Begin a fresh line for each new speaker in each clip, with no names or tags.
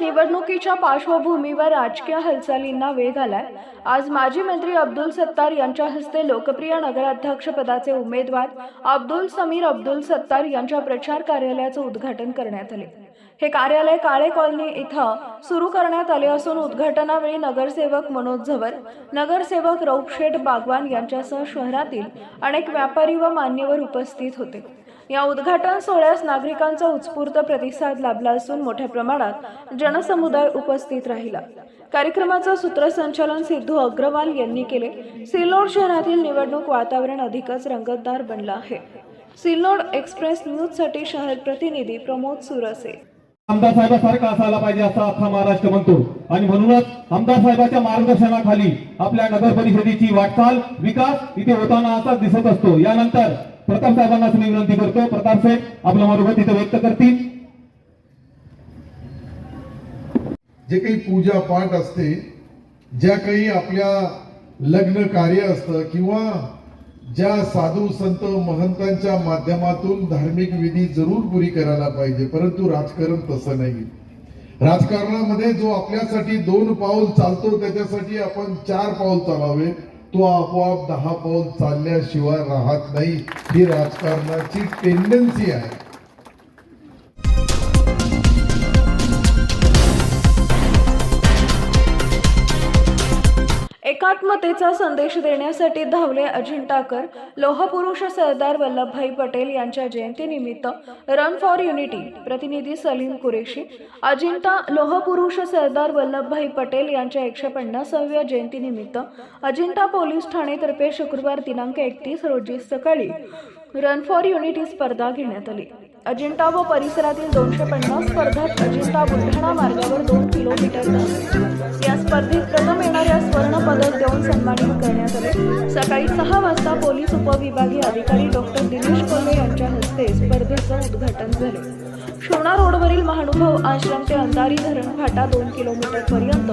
निवडणुकीच्या पार्श्वभूमीवर राजकीय हालचालींना वेग आलाय. आज माजी मंत्री अब्दुल सत्तार यांच्या हस्ते लोकप्रिय नगराध्यक्षपदाचे उमेदवार अब्दुल समीर अब्दुल सत्तार यांच्या प्रचार कार्यालयाचं उद्घाटन करण्यात आले. हे कार्यालय काळे कॉलनी इथं सुरू करण्यात आले असून उद्घाटनावेळी नगरसेवक मनोज झवर नगरसेवक रौपशेठ बागवान यांच्यासह शहरातील अनेक व्यापारी व मान्यवर उपस्थित होते. या उद्घाटन सोहळ्यास नागरिकांचा उत्स्फूर्त प्रतिसाद लाभला असून मोठ्या प्रमाणात जनसमुदाय उपस्थित राहिला. कार्यक्रमाचं सूत्रसंचालन सिद्धू अग्रवाल यांनी केले. सिल्लोड शहरातील निवडणूक वातावरण अधिकच रंगतदार बनलं आहे. सिल्लोड एक्सप्रेस न्यूजसाठी शहर प्रतिनिधी प्रमोद सुरसे.
आमदार साहेबासारखा असायला पाहिजे असा अख्खा महाराष्ट्र म्हणतो. आणि म्हणूनच आमदार साहेबाच्या मार्गदर्शनाखाली आपल्या नगर परिषदेची वाटचाल विकास इथे होताना असाच दिसत असतो. यानंतर प्रताप साहेबांना मी विनंती करतो. प्रताप साहेब आपलं मनोगत इथे व्यक्त करतील.
जे काही पूजा पाठ असते ज्या काही आपल्या लग्न कार्य असतं किंवा ज्या साधू संत महंतांच्या माध्यमातून धार्मिक विधी जरूर पुरी करायला पाहिजे परंतु राजकारण तसं नाही. राजकारणामध्ये जो आपल्यासाठी दोन पाऊल चालतो त्याच्यासाठी आपण चार पाऊल चालावे. तो आपोआप दहा पाऊल चालल्याशिवाय राहत नाही. ही राजकारणाची टेंडन्सी आहे.
एकात्मतेचा संदेश देण्यासाठी धावले अजिंठाकर लोहपुरुष सरदार वल्लभभाई पटेल यांच्या जयंतीनिमित्त रन फॉर युनिटी प्रतिनिधी सलीम कुरेशी अजिंठा लोहपुरुष सरदार वल्लभभाई पटेल यांच्या एकशे पन्नासाव्या जयंतीनिमित्त अजिंठा पोलीस ठाणेतर्फे शुक्रवार दिनांक एकतीस रोजी सकाळी रन फॉर युनिटी स्पर्धा घेण्यात आली. अजिंठा व परिसरातील दोनशे पन्नास स्पर्धात अजिंठा बुलढाणा मार्गावर दोन किलोमीटर या स्पर्धेत प्रथम सकाळी सहा वाजता पोलीस उपविभागीय अधिकारी डॉक्टर दिनेश कोल्हे यांच्या हस्ते स्पर्धेचं उद्घाटन झाले. शोणा रोडवरील महानुभाव आश्रम ते अंधारी धरण फाटा दोन किलोमीटर पर्यंत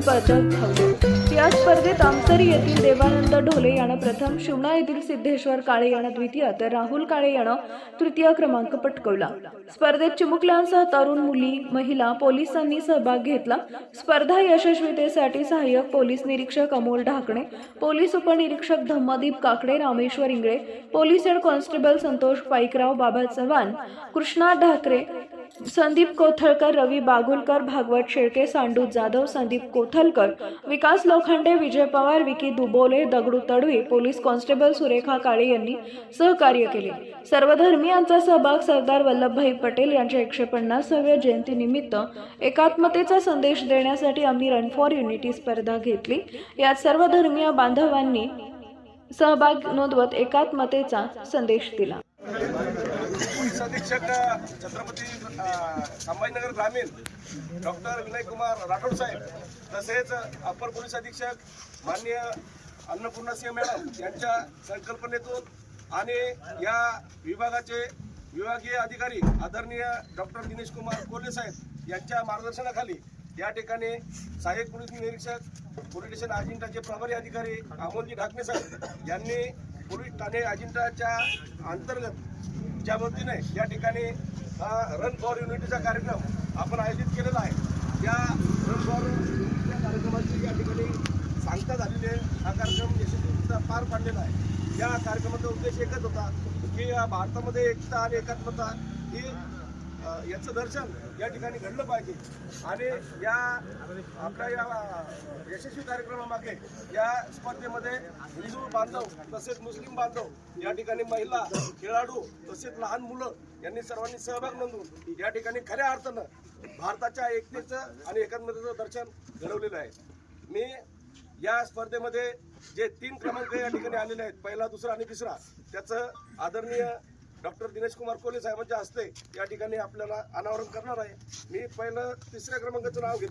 स्पर्धक धावले. या स्पर्धेत आमसरी येथील देवानंद ढोले यानं प्रथम शिवणा येथील सिद्धेश्वर काळे यानं द्वितीय तर राहुल काळे यानं तृतीय क्रमांक पटकवला. स्पर्धेत चिमुकल्यांसह तरुण मुली महिला पोलिसांनी सहभाग घेतला. स्पर्धा यशस्वीतेसाठी सहाय्यक पोलीस निरीक्षक अमोल ढाकणे पोलीस उपनिरीक्षक Dhammadeep Kakade Rameshwar Ingale police head constable Santosh Paikrao Baba Chavan Krishna Dhakare Sandeep Kothalkar Ravi Bagulkar Bhagwat Shelke Sandu Jadhav Sandeep Kothalkar Vikas Lokhande Vijay Pawar Vicky Dubole Dagdu Tadvi police constable Surekha Kale यांनी सहकार्य केले. सर्व धर्मियांचा सहभाग सरदार वल्लभभाई पटेल यांच्या एकशे पन्नासाव्या जयंतीनिमित्त एकात्मतेचा संदेश देण्यासाठी आम्ही रन फॉर युनिटी स्पर्धा घेतली. यात सर्व धर्मीय बांधवांनी सहभाग नोंदवत एकात्मतेचा संदेश दिला.
अधीक्षक छत्रपती संभाजीनगर ग्रामीण डॉक्टर विनय कुमार राठोड साहेब तसेच अप्पर पोलीस अधीक्षक माननीय अन्नपूर्णा सिंह मॅडम यांच्या संकल्पनेतून आणि या विभागाचे विभागीय अधिकारी आदरणीय डॉक्टर दिनेश कुमार कोल्हे साहेब यांच्या मार्गदर्शनाखाली या ठिकाणी सहाय्यक पोलीस निरीक्षक पोलीस स्टेशन अजिंठाचे प्रभारी अधिकारी अमोलजी ढाकणे साहेब यांनी पोलीस ठाणे अजिंठाच्या अंतर्गत ज्या वतीने या ठिकाणी रन फॉर युनिटीचा कार्यक्रम आपण आयोजित केलेला आहे. या रन फॉर युनिटीच्या कार्यक्रमाची या ठिकाणी सांगता झालेली आहे. हा कार्यक्रम यशस्वीरित्या पार पाडलेला आहे. या कार्यक्रमाचा उद्देश एकच होता की भारतामध्ये एकता आणि एकात्मता ही याचं दर्शन या ठिकाणी घडलं पाहिजे. आणि या आपल्या या यशस्वी कार्यक्रमामागे या स्पर्धेमध्ये हिंदू बांधव तसेच मुस्लिम बांधव या ठिकाणी महिला खेळाडू तसेच लहान मुलं यांनी सर्वांनी सहभाग नोंदवून या ठिकाणी खऱ्या अर्थानं भारताच्या एकतेचं आणि एकात्मतेचं दर्शन घडवलेलं आहे. मी या स्पर्धेमध्ये जे तीन क्रमांक या ठिकाणी आलेले आहेत पहिला दुसरा आणि तिसरा त्याचं आदरणीय डॉक्टर दिनेश कुमार कोहली साहेबांच्या हस्ते या ठिकाणी आपल्याला अनावरण करणार आहे. मी पहिलं तिसऱ्या क्रमांकाचं नाव घेतो.